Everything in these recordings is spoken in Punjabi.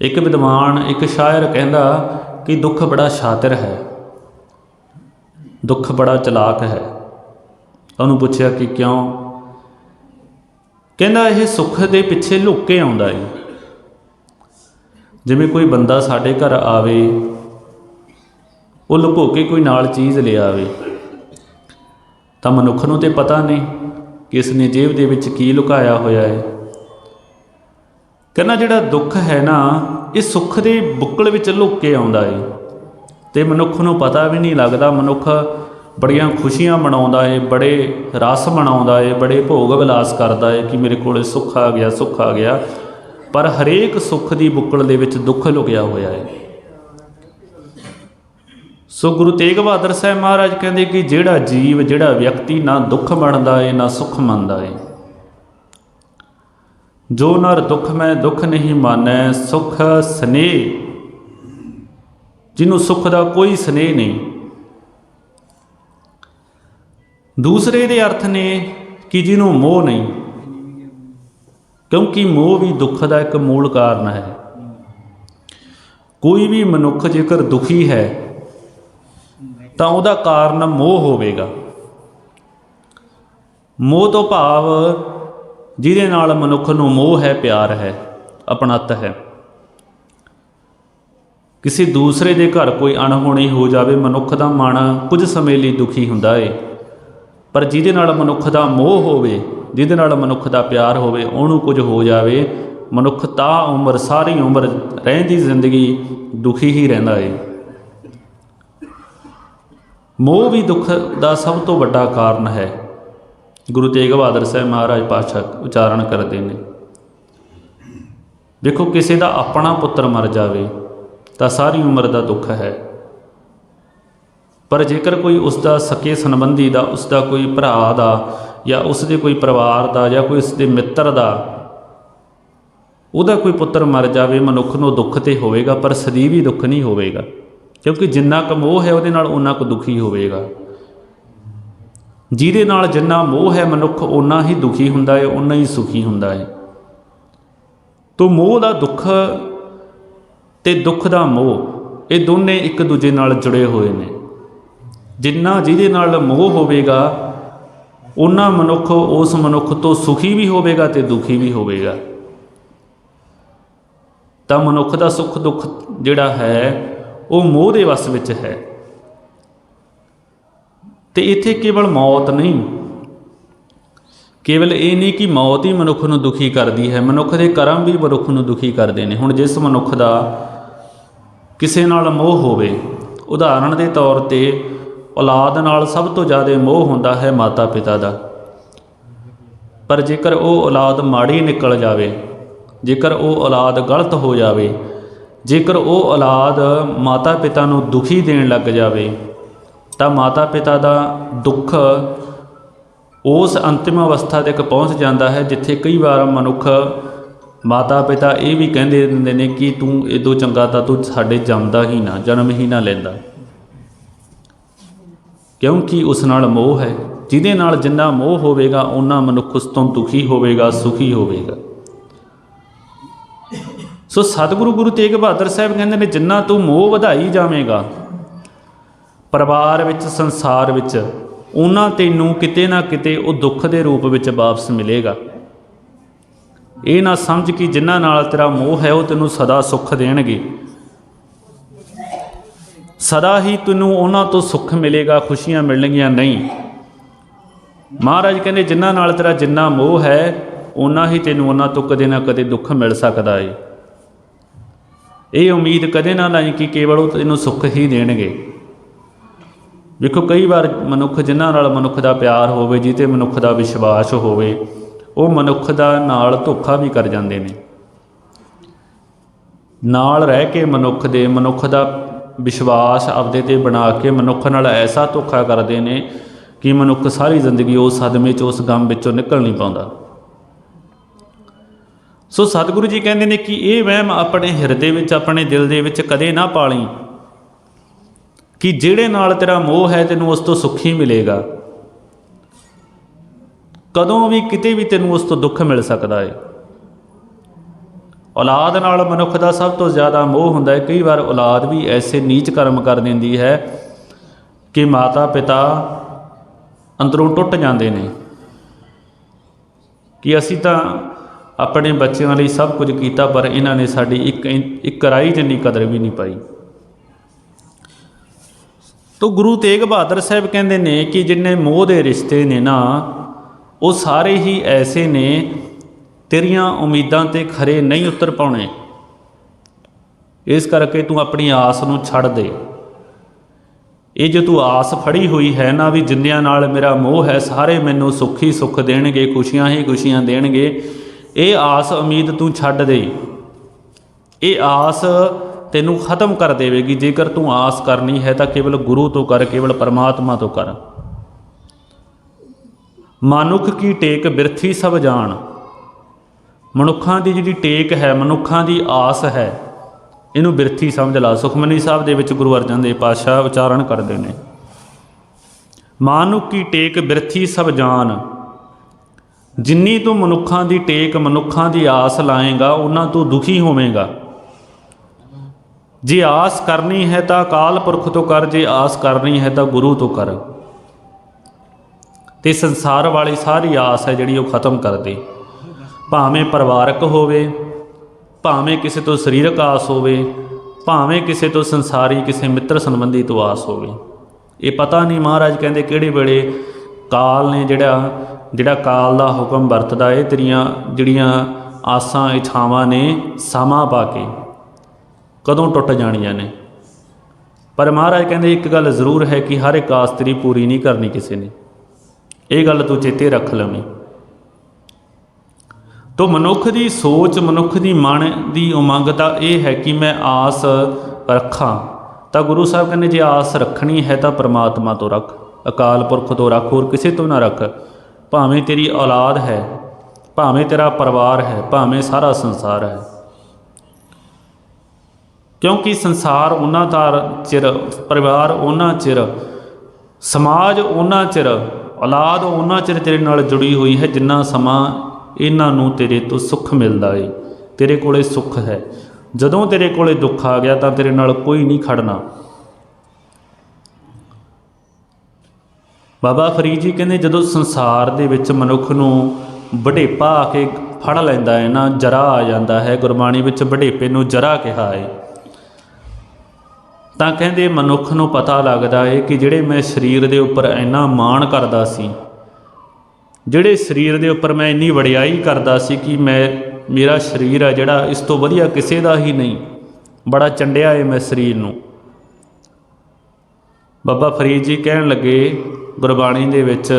ਇੱਕ ਵਿਦਵਾਨ, ਇੱਕ ਸ਼ਾਇਰ ਕਹਿੰਦਾ ਕਿ ਦੁੱਖ ਬੜਾ ਸ਼ਾਤਿਰ ਹੈ। ਦੁੱਖ ਬੜਾ ਚਲਾਕ ਹੈ। ਉਹਨੂੰ ਪੁੱਛਿਆ ਕਿ ਕਿਉਂ? ਕਹਿੰਦਾ, ਇਹ ਸੁੱਖ ਦੇ ਪਿੱਛੇ ਲੁੱਕ ਕੇ ਆਉਂਦਾ ਹੈ ਜਿਵੇਂ ਕੋਈ ਬੰਦਾ ਸਾਡੇ ਘਰ ਆਵੇ, ਉਹ ਲੁਕੋ ਕੇ ਕੋਈ ਨਾਲ ਚੀਜ਼ ਲੈ ਆਵੇ, ਤਾਂ ਮਨੁੱਖ ਨੂੰ ਤੇ ਪਤਾ ਨਹੀਂ ਕਿ ਇਸ ਨੇ ਜੇਬ ਦੇ ਵਿੱਚ ਕੀ ਲੁਕਾਇਆ ਹੋਇਆ ਹੈ ਕਹਿੰਦਾ ਜਿਹੜਾ ਦੁੱਖ ਹੈ ਨਾ, ਇਹ ਸੁੱਖ ਦੇ ਬੁੱਕਲ ਵਿੱਚ ਲੁਕ ਕੇ ਆਉਂਦਾ ਏ। ਤੇ ਮਨੁੱਖ ਨੂੰ ਪਤਾ ਵੀ ਨਹੀਂ ਲੱਗਦਾ, ਮਨੁੱਖ ਬੜੀਆਂ ਖੁਸ਼ੀਆਂ ਮਨਾਉਂਦਾ ਏ, ਬੜੇ ਰਸ ਮਨਾਉਂਦਾ ਏ, ਬੜੇ ਭੋਗ ਵਿਲਾਸ ਕਰਦਾ ਹੈ ਕਿ ਮੇਰੇ ਕੋਲੇ ਸੁੱਖ ਆ ਗਿਆ, ਸੁੱਖ ਆ ਗਿਆ। ਪਰ ਹਰੇਕ ਸੁੱਖ ਦੀ ਬੁੱਕਲ ਦੇ ਵਿੱਚ ਦੁੱਖ ਲੁਕਿਆ ਹੋਇਆ ਹੈ ਸੋ ਗੁਰੂ ਤੇਗ ਬਹਾਦਰ ਸਾਹਿਬ ਮਹਾਰਾਜ ਕਹਿੰਦੇ ਕਿ ਜਿਹੜਾ ਜੀਵ, ਜਿਹੜਾ ਵਿਅਕਤੀ ਨਾ ਦੁੱਖ ਮੰਨਦਾ ਏ, ਨਾ ਸੁੱਖ ਮੰਨਦਾ ਏ। ਜੋ ਨਰ ਦੁੱਖ ਮੈਂ ਦੁੱਖ ਨਹੀਂ ਮਾਨੈ, ਸੁਖ ਸਨੇਹ। ਜਿਹਨੂੰ ਸੁੱਖ ਦਾ ਕੋਈ ਸਨੇਹ ਨਹੀਂ। ਦੂਸਰੇ ਦੇ ਅਰਥ ਨੇ ਕਿ ਜਿਹਨੂੰ ਮੋਹ ਨਹੀਂ। ਕਿਉਂਕਿ ਮੋਹ ਵੀ ਦੁੱਖ ਦਾ ਇੱਕ ਮੂਲ ਕਾਰਨ ਹੈ। ਕੋਈ ਵੀ ਮਨੁੱਖ ਜੇਕਰ ਦੁਖੀ ਹੈ, ਤਾਂ ਉਹਦਾ ਕਾਰਨ ਮੋਹ ਹੋਵੇਗਾ। ਮੋਹ ਤੋਂ ਭਾਵ ਜਿਹਦੇ ਨਾਲ ਮਨੁੱਖ ਨੂੰ ਮੋਹ ਹੈ, ਪਿਆਰ ਹੈ, ਅਪਣਤ ਹੈ। ਕਿਸੇ ਦੂਸਰੇ ਦੇ ਘਰ ਕੋਈ ਅਣਹੋਣੀ ਹੋ ਜਾਵੇ, ਮਨੁੱਖ ਦਾ ਮਨ ਕੁਝ ਸਮੇਂ ਲਈ ਦੁਖੀ ਹੁੰਦਾ ਏ। ਪਰ ਜਿਹਦੇ ਨਾਲ ਮਨੁੱਖ ਦਾ ਮੋਹ ਹੋਵੇ, ਜਿਹਦੇ ਨਾਲ ਮਨੁੱਖ ਦਾ ਪਿਆਰ ਹੋਵੇ, ਉਹਨੂੰ ਕੁਝ ਹੋ ਜਾਵੇ, ਮਨੁੱਖ ਤਾਂ ਉਮਰ, ਸਾਰੀ ਉਮਰ ਰਹਿੰਦੀ ਜ਼ਿੰਦਗੀ ਦੁਖੀ ਹੀ ਰਹਿੰਦਾ ਏ। ਮੋਹ ਵੀ ਦੁੱਖ ਦਾ ਸਭ ਤੋਂ ਵੱਡਾ ਕਾਰਨ ਹੈ। ਗੁਰੂ ਤੇਗ ਬਹਾਦਰ ਸਾਹਿਬ ਮਹਾਰਾਜ ਪਾਤਸ਼ਾਹ ਉਚਾਰਨ ਕਰਦੇ ਨੇ। ਦੇਖੋ, ਕਿਸੇ ਦਾ ਆਪਣਾ ਪੁੱਤਰ ਮਰ ਜਾਵੇ ਤਾਂ ਸਾਰੀ ਉਮਰ ਦਾ ਦੁੱਖ ਹੈ। ਪਰ ਜੇਕਰ ਕੋਈ ਉਸ ਦਾ ਸਕੇ ਸੰਬੰਧੀ ਦਾ ਉਸ ਦਾ ਕੋਈ ਭਰਾ ਦਾ ਜਾਂ ਉਸ ਦੇ ਕੋਈ ਪਰਿਵਾਰ ਦਾ ਜਾਂ ਕੋਈ ਉਸ ਦੇ ਮਿੱਤਰ ਦਾ, ਉਹਦਾ ਕੋਈ ਪੁੱਤਰ ਮਰ ਜਾਵੇ, ਮਨੁੱਖ ਨੂੰ ਦੁੱਖ ਤੇ ਹੋਵੇਗਾ, ਪਰ ਸਦੀਵੀ ਦੁੱਖ ਨਹੀਂ ਹੋਵੇਗਾ। ਕਿਉਂਕਿ ਜਿੰਨਾ ਕੁ ਮੋਹ ਹੈ ਉਹਦੇ ਨਾਲ ਉਨਾ ਕੁ ਦੁਖੀ ਹੋਵੇਗਾ। ਜਿਹਦੇ ਨਾਲ ਜਿੰਨਾ ਮੋਹ ਹੈ ਮਨੁੱਖ ਉਨਾ ਹੀ ਦੁਖੀ ਹੁੰਦਾ ਹੈ ਉਨਾ ਹੀ ਸੁਖੀ ਹੁੰਦਾ ਹੈ ਤੋ ਮੋਹ ਦਾ ਦੁੱਖ ਤੇ ਦੁੱਖ ਦਾ ਮੋਹ, ਇਹ ਦੋਨੇ ਇੱਕ ਦੂਜੇ ਨਾਲ ਜੁੜੇ ਹੋਏ ਨੇ। ਜਿੰਨਾ ਜਿਹਦੇ ਨਾਲ ਮੋਹ ਹੋਵੇਗਾ ਉਨਾ ਮਨੁੱਖ, ਉਸ ਮਨੁੱਖ ਤੋਂ ਸੁਖੀ ਵੀ ਹੋਵੇਗਾ ਤੇ ਦੁਖੀ ਵੀ ਹੋਵੇਗਾ। ਤਾਂ ਮਨੁੱਖ ਦਾ ਸੁੱਖ ਦੁੱਖ ਜਿਹੜਾ ਹੈ, ਉਹ ਮੋਹ ਦੇ ਵਸ ਵਿੱਚ ਹੈ। ਤੇ ਇੱਥੇ ਕੇਵਲ ਮੌਤ ਨਹੀਂ। ਕੇਵਲ ਇਹ ਨਹੀਂ ਕਿ ਮੌਤ ਹੀ ਮਨੁੱਖ ਨੂੰ ਦੁਖੀ ਕਰਦੀ ਹੈ। ਮਨੁੱਖ ਦੇ ਕਰਮ ਵੀ ਮਨੁੱਖ ਨੂੰ ਦੁਖੀ ਕਰਦੇ ਨੇ। ਹੁਣ ਜਿਸ ਮਨੁੱਖ ਦਾ ਕਿਸੇ ਨਾਲ ਮੋਹ ਹੋਵੇ, ਉਦਾਹਰਣ ਦੇ ਤੌਰ ਤੇ ਔਲਾਦ ਨਾਲ ਸਭ ਤੋਂ ਜ਼ਿਆਦਾ ਮੋਹ ਹੁੰਦਾ ਹੈ ਮਾਤਾ ਪਿਤਾ ਦਾ। ਪਰ ਜੇਕਰ ਉਹ ਔਲਾਦ ਮਾੜੀ ਨਿਕਲ ਜਾਵੇ, ਜੇਕਰ ਉਹ ਔਲਾਦ ਗਲਤ ਹੋ ਜਾਵੇ, ਜੇਕਰ ਉਹ ਔਲਾਦ ਮਾਤਾ ਪਿਤਾ ਨੂੰ ਦੁਖੀ ਦੇਣ ਲੱਗ ਜਾਵੇ ਤਾਂ ਮਾਤਾ ਪਿਤਾ ਦਾ ਦੁੱਖ ਉਸ ਅੰਤਿਮ ਅਵਸਥਾ ਤੱਕ ਪਹੁੰਚ ਜਾਂਦਾ ਹੈ, ਜਿੱਥੇ ਕਈ ਵਾਰ ਮਨੁੱਖ ਮਾਤਾ ਪਿਤਾ ਇਹ ਵੀ ਕਹਿੰਦੇ ਦਿੰਦੇ ਨੇ ਕਿ ਤੂੰ ਇਦੋਂ ਚੰਗਾ ਤਾਂ ਤੂੰ ਸਾਡੇ ਜੰਮਦਾ ਹੀ ਨਾ, ਜਨਮ ਹੀ ਨਾ ਲੈਂਦਾ। ਕਿਉਂਕਿ ਉਸ ਨਾਲ ਮੋਹ ਹੈ, ਜਿਹਦੇ ਨਾਲ ਜਿੰਨਾ ਮੋਹ ਹੋਵੇਗਾ ਉਹਨਾਂ ਮਨੁੱਖ ਉਸ ਤੋਂ ਦੁਖੀ ਹੋਵੇਗਾ, ਸੁਖੀ ਹੋਵੇਗਾ। ਸੋ ਸਤਿਗੁਰੂ ਗੁਰੂ ਤੇਗ ਬਹਾਦਰ ਸਾਹਿਬ ਕਹਿੰਦੇ ਨੇ, ਜਿੰਨਾ ਤੂੰ ਮੋਹ ਵਧਾਈ ਜਾਵੇਂਗਾ ਪਰਿਵਾਰ ਵਿੱਚ, ਸੰਸਾਰ ਵਿੱਚ, ਉਹਨਾਂ ਤੈਨੂੰ ਕਿਤੇ ਨਾ ਕਿਤੇ ਉਹ ਦੁੱਖ ਦੇ ਰੂਪ ਵਿੱਚ ਵਾਪਸ ਮਿਲੇਗਾ। ਇਹ ਨਾ ਸਮਝ ਕਿ ਜਿਨ੍ਹਾਂ ਨਾਲ ਤੇਰਾ ਮੋਹ ਹੈ, ਉਹ ਤੈਨੂੰ ਸਦਾ ਸੁੱਖ ਦੇਣਗੇ। ਸਦਾ ਹੀ ਤੈਨੂੰ ਉਹਨਾਂ ਤੋਂ ਸੁੱਖ ਮਿਲੇਗਾ, ਖੁਸ਼ੀਆਂ ਮਿਲਣਗੀਆਂ ਨਹੀਂ। ਮਹਾਰਾਜ ਕਹਿੰਦੇ, ਜਿਨ੍ਹਾਂ ਨਾਲ ਤੇਰਾ ਜਿੰਨਾ ਮੋਹ ਹੈ ਉਹਨਾਂ ਹੀ ਤੈਨੂੰ ਉਹਨਾਂ ਤੋਂ ਕਦੇ ਨਾ ਕਦੇ ਦੁੱਖ ਮਿਲ ਸਕਦਾ ਏ। ਇਹ ਉਮੀਦ ਕਦੇ ਨਾ ਲਾਈ ਕਿ ਕੇਵਲ ਉਹ ਤੈਨੂੰ ਸੁੱਖ ਹੀ ਦੇਣਗੇ। ਵੇਖੋ, ਕਈ ਵਾਰ ਮਨੁੱਖ ਜਿਨ੍ਹਾਂ ਨਾਲ ਮਨੁੱਖ ਦਾ ਪਿਆਰ ਹੋਵੇ ਜਿੱਤੇ ਮਨੁੱਖ ਦਾ ਵਿਸ਼ਵਾਸ ਹੋਵੇ, ਉਹ ਮਨੁੱਖ ਦਾ ਨਾਲ ਧੋਖਾ ਵੀ ਕਰ ਜਾਂਦੇ ਨੇ। ਨਾਲ ਰਹਿ ਕੇ ਮਨੁੱਖ ਦੇ, ਮਨੁੱਖ ਦਾ ਵਿਸ਼ਵਾਸ ਆਪਦੇ ਤੇ ਬਣਾ ਕੇ ਮਨੁੱਖ ਨਾਲ ਐਸਾ ਧੋਖਾ ਕਰਦੇ ਨੇ ਕਿ ਮਨੁੱਖ ਸਾਰੀ ਜ਼ਿੰਦਗੀ ਉਸ ਸਦਮੇ 'ਚ, ਉਸ ਗਮ ਵਿੱਚੋਂ ਨਿਕਲ ਨਹੀਂ ਪਾਉਂਦਾ। ਸੋ ਸਤਿਗੁਰੂ ਜੀ ਕਹਿੰਦੇ ਨੇ ਕਿ ਇਹ ਵਹਿਮ ਆਪਣੇ ਹਿਰਦੇ ਵਿੱਚ, ਆਪਣੇ ਦਿਲ ਦੇ ਵਿੱਚ ਕਦੇ ਨਾ ਪਾਲੀ। ਕਿ ਜਿਹੜੇ ਨਾਲ ਤੇਰਾ ਮੋਹ ਹੈ ਤੈਨੂੰ ਉਸ ਤੋਂ ਸੁੱਖ ਹੀ ਮਿਲੇਗਾ। ਕਦੋਂ ਵੀ ਕਿਤੇ ਵੀ ਤੈਨੂੰ ਉਸ ਤੋਂ ਦੁੱਖ ਮਿਲ ਸਕਦਾ ਹੈ ਔਲਾਦ ਨਾਲ ਮਨੁੱਖ ਦਾ ਸਭ ਤੋਂ ਜ਼ਿਆਦਾ ਮੋਹ ਹੁੰਦਾ ਹੈ ਕਈ ਵਾਰ ਔਲਾਦ ਵੀ ਐਸੇ ਨੀਚ ਕਰਮ ਕਰ ਦਿੰਦੀ ਹੈ ਕਿ ਮਾਤਾ ਪਿਤਾ ਅੰਦਰੋਂ ਟੁੱਟ ਜਾਂਦੇ ਨੇ। ਕਿ ਅਸੀਂ ਤਾਂ ਆਪਣੇ ਬੱਚਿਆਂ ਲਈ ਸਭ ਕੁਝ ਕੀਤਾ ਪਰ ਇਹਨਾਂ ਨੇ ਸਾਡੀ ਇੱਕ ਇੱਕ ਰਾਈ ਜਿੰਨੀ ਕਦਰ ਵੀ ਨਹੀਂ ਪਾਈ। ਤੋ ਗੁਰੂ ਤੇਗ ਬਹਾਦਰ ਸਾਹਿਬ ਕਹਿੰਦੇ ਨੇ ਕਿ ਜਿੰਨੇ ਮੋਹ ਦੇ ਰਿਸ਼ਤੇ ਨੇ ਨਾ, ਉਹ ਸਾਰੇ ਹੀ ਐਸੇ ਨੇ, ਤੇਰੀਆਂ ਉਮੀਦਾਂ ਤੇ ਖਰੇ ਨਹੀਂ ਉਤਰ ਪਾਉਣੇ। ਇਸ ਕਰਕੇ ਤੂੰ ਆਪਣੀ ਆਸ ਨੂੰ ਛੱਡ ਦੇ। ਇਹ ਜੇ ਤੂੰ ਆਸ ਫੜੀ ਹੋਈ ਹੈ ਨਾ ਵੀ ਜਿੰਨਿਆਂ ਨਾਲ ਮੇਰਾ ਮੋਹ ਹੈ, ਸਾਰੇ ਮੈਨੂੰ ਸੁੱਖ ਹੀ ਸੁੱਖ ਦੇਣਗੇ, ਖੁਸ਼ੀਆਂ ਹੀ ਖੁਸ਼ੀਆਂ ਦੇਣਗੇ, ਇਹ ਆਸ ਉਮੀਦ ਤੂੰ ਛੱਡ ਦੇ। ਇਹ ਆਸ ਤੈਨੂੰ ਖਤਮ ਕਰ ਦੇਵੇਗੀ। ਜੇਕਰ ਤੂੰ ਆਸ ਕਰਨੀ ਹੈ ਤਾਂ ਕੇਵਲ ਗੁਰੂ ਤੋਂ ਕਰ, ਕੇਵਲ ਪਰਮਾਤਮਾ ਤੋਂ ਕਰ। ਮਨੁੱਖ ਕੀ ਟੇਕ ਬਿਰਥੀ ਸਭ ਜਾਣ। ਮਨੁੱਖਾਂ ਦੀ ਜਿਹੜੀ ਟੇਕ ਹੈ, ਮਨੁੱਖਾਂ ਦੀ ਆਸ ਹੈ, ਇਹਨੂੰ ਬਿਰਥੀ ਸਮਝ ਲਾ। ਸੁਖਮਨੀ ਸਾਹਿਬ ਦੇ ਵਿੱਚ ਗੁਰੂ ਅਰਜਨ ਦੇਵ ਪਾਤਸ਼ਾਹ ਉਚਾਰਨ ਕਰਦੇ ਨੇ। ਮਾਨੁਖ ਕੀ ਟੇਕ ਬਿਰਥੀ ਸਭ ਜਾਣ। ਜਿੰਨੀ ਤੂੰ ਮਨੁੱਖਾਂ ਦੀ ਟੇਕ, ਮਨੁੱਖਾਂ ਦੀ ਆਸ ਲਾਏਗਾ, ਉਹਨਾਂ ਤੋਂ ਦੁਖੀ ਹੋਵੇਂਗਾ। ਜੇ ਆਸ ਕਰਨੀ ਹੈ ਤਾਂ ਅਕਾਲ ਪੁਰਖ ਤੋਂ ਕਰ, ਜੇ ਆਸ ਕਰਨੀ ਹੈ ਤਾਂ ਗੁਰੂ ਤੋਂ ਕਰ। ਤੇ ਸੰਸਾਰ ਵਾਲੀ ਸਾਰੀ ਆਸ ਹੈ ਜਿਹੜੀ ਉਹ ਖਤਮ ਕਰ ਦੇ। ਭਾਵੇਂ ਪਰਿਵਾਰਕ ਹੋਵੇ, ਭਾਵੇਂ ਕਿਸੇ ਤੋਂ ਸਰੀਰਕ ਆਸ ਹੋਵੇ, ਭਾਵੇਂ ਕਿਸੇ ਤੋਂ ਸੰਸਾਰੀ, ਕਿਸੇ ਮਿੱਤਰ ਸੰਬੰਧੀ ਤੋਂ ਆਸ ਹੋਵੇ। ਇਹ ਪਤਾ ਨਹੀਂ ਮਹਾਰਾਜ ਕਹਿੰਦੇ ਕਿਹੜੇ ਵੇਲੇ ਕਾਲ ਨੇ ਜਿਹੜਾ ਜਿਹੜਾ ਕਾਲ ਦਾ ਹੁਕਮ ਵਰਤਦਾ ਏ ਤੇਰੀਆਂ ਜਿਹੜੀਆਂ ਆਸਾਂ, ਇਛਾਵਾਂ ਨੇ ਸਮਾਂ ਪਾ ਕੇ। ਕਦੋਂ ਟੁੱਟ ਜਾਣੀਆਂ ਨੇ। ਪਰ ਮਹਾਰਾਜ ਕਹਿੰਦੇ ਇੱਕ ਗੱਲ ਜ਼ਰੂਰ ਹੈ ਕਿ ਹਰ ਇੱਕ ਆਸਤਰੀ ਪੂਰੀ ਨਹੀਂ ਕਰਨੀ ਕਿਸੇ ਨੇ। ਇਹ ਗੱਲ ਤੂੰ ਚੇਤੇ ਰੱਖ ਲਵੇਂ। ਤੋ ਮਨੁੱਖ ਦੀ ਸੋਚ, ਮਨੁੱਖ ਦੀ ਮਨ ਦੀ ਉਮੰਗ ਤਾਂ ਇਹ ਹੈ ਕਿ ਮੈਂ ਆਸ ਰੱਖਾਂ। ਤਾਂ ਗੁਰੂ ਸਾਹਿਬ ਕਹਿੰਦੇ ਜੇ ਆਸ ਰੱਖਣੀ ਹੈ ਤਾਂ ਪ੍ਰਮਾਤਮਾ ਤੋਂ ਰੱਖ, ਅਕਾਲ ਪੁਰਖ ਤੋਂ ਰੱਖ, ਹੋਰ ਕਿਸੇ ਤੋਂ ਨਾ ਰੱਖ। ਭਾਵੇਂ ਤੇਰੀ ਔਲਾਦ ਹੈ, ਭਾਵੇਂ ਤੇਰਾ ਪਰਿਵਾਰ ਹੈ, ਭਾਵੇਂ ਸਾਰਾ ਸੰਸਾਰ ਹੈ। ਕਿਉਂਕਿ ਸੰਸਾਰ ਉਹਨਾਂ ਦਾ ਚਿਰ, ਪਰਿਵਾਰ ਉਹਨਾਂ ਚਿਰ, ਸਮਾਜ ਉਹਨਾਂ ਚਿਰ, ਔਲਾਦ ਉਹਨਾਂ ਚਿਰ ਤੇਰੇ ਨਾਲ ਜੁੜੀ ਹੋਈ ਹੈ, ਜਿੰਨਾ ਸਮਾਂ ਇਹਨਾਂ ਨੂੰ ਤੇਰੇ ਤੋਂ ਸੁੱਖ ਮਿਲਦਾ ਏ, ਤੇਰੇ ਕੋਲੇ ਸੁੱਖ ਹੈ। ਜਦੋਂ ਤੇਰੇ ਕੋਲੇ ਦੁੱਖ ਆ ਗਿਆ ਤਾਂ ਤੇਰੇ ਨਾਲ ਕੋਈ ਨਹੀਂ ਖੜਨਾ। ਬਾਬਾ ਫਰੀਦ ਜੀ ਕਹਿੰਦੇ, ਜਦੋਂ ਸੰਸਾਰ ਦੇ ਵਿੱਚ ਮਨੁੱਖ ਨੂੰ ਵਡੇਪਾ ਆ ਕੇ ਫੜ ਲੈਂਦਾ ਹੈ ਨਾ, ਜਰਾ ਆ ਜਾਂਦਾ ਹੈ, ਗੁਰਬਾਣੀ ਵਿੱਚ ਵਡੇਪੇ ਨੂੰ ਜਰਾ ਕਿਹਾ ਹੈ ਤਾਂ ਕਹਿੰਦੇ ਮਨੁੱਖ ਨੂੰ ਪਤਾ ਲੱਗਦਾ ਏ ਕਿ ਜਿਹੜੇ ਮੈਂ ਸਰੀਰ ਦੇ ਉੱਪਰ ਇੰਨਾ ਮਾਣ ਕਰਦਾ ਸੀ, ਜਿਹੜੇ ਸਰੀਰ ਦੇ ਉੱਪਰ ਮੈਂ ਇੰਨੀ ਵਡਿਆਈ ਕਰਦਾ ਸੀ ਕਿ ਮੈਂ, ਮੇਰਾ ਸਰੀਰ ਆ ਜਿਹੜਾ ਇਸ ਤੋਂ ਵਧੀਆ ਕਿਸੇ ਦਾ ਹੀ ਨਹੀਂ, ਬੜਾ ਚੰਡਿਆ ਏ ਮੈਂ ਸਰੀਰ ਨੂੰ। ਬਾਬਾ ਫਰੀਦ ਜੀ ਕਹਿਣ ਲੱਗੇ ਗੁਰਬਾਣੀ ਦੇ ਵਿੱਚ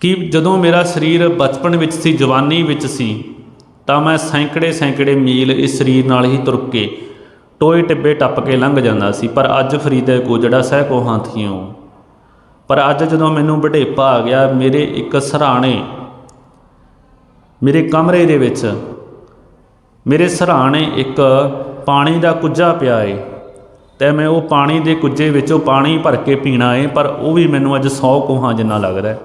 ਕਿ ਜਦੋਂ ਮੇਰਾ ਸਰੀਰ ਬਚਪਨ ਵਿੱਚ ਸੀ, ਜਵਾਨੀ ਵਿੱਚ ਸੀ, ਤਾਂ ਮੈਂ ਸੈਂਕੜੇ ਸੈਂਕੜੇ ਮੀਲ ਇਸ ਸਰੀਰ ਨਾਲ ਹੀ ਤੁਰ ਕੇ ਟੋਏ ਟਿੱਬੇ ਟੱਪ ਕੇ ਲੰਘ ਜਾਂਦਾ ਸੀ, ਪਰ ਅੱਜ ਫਰੀਦੇ ਕੋ ਜਿਹੜਾ ਸਹਿ ਕੋ ਹਾਥੀਓ ਪਰ ਅੱਜ ਜਦੋਂ ਮੈਨੂੰ ਵਡੇਪਾ ਆ ਗਿਆ, ਮੇਰੇ ਇੱਕ ਸਰਾਣੇ ਮੇਰੇ ਕਮਰੇ ਦੇ ਵਿੱਚ, ਮੇਰੇ ਸਰਾਣੇ ਇੱਕ ਪਾਣੀ ਦਾ ਕੁੱਜਾ ਪਿਆ ਏ, ਤੇ ਮੈਂ ਉਹ ਪਾਣੀ ਦੇ ਕੁੱਜੇ ਵਿੱਚੋਂ ਪਾਣੀ ਭਰ ਕੇ ਪੀਣਾ ਏ, ਪਰ ਉਹ ਵੀ ਮੈਨੂੰ ਅੱਜ 100 ਕੋਹਾਂ ਜਿੰਨਾ ਲੱਗਦਾ ਹੈ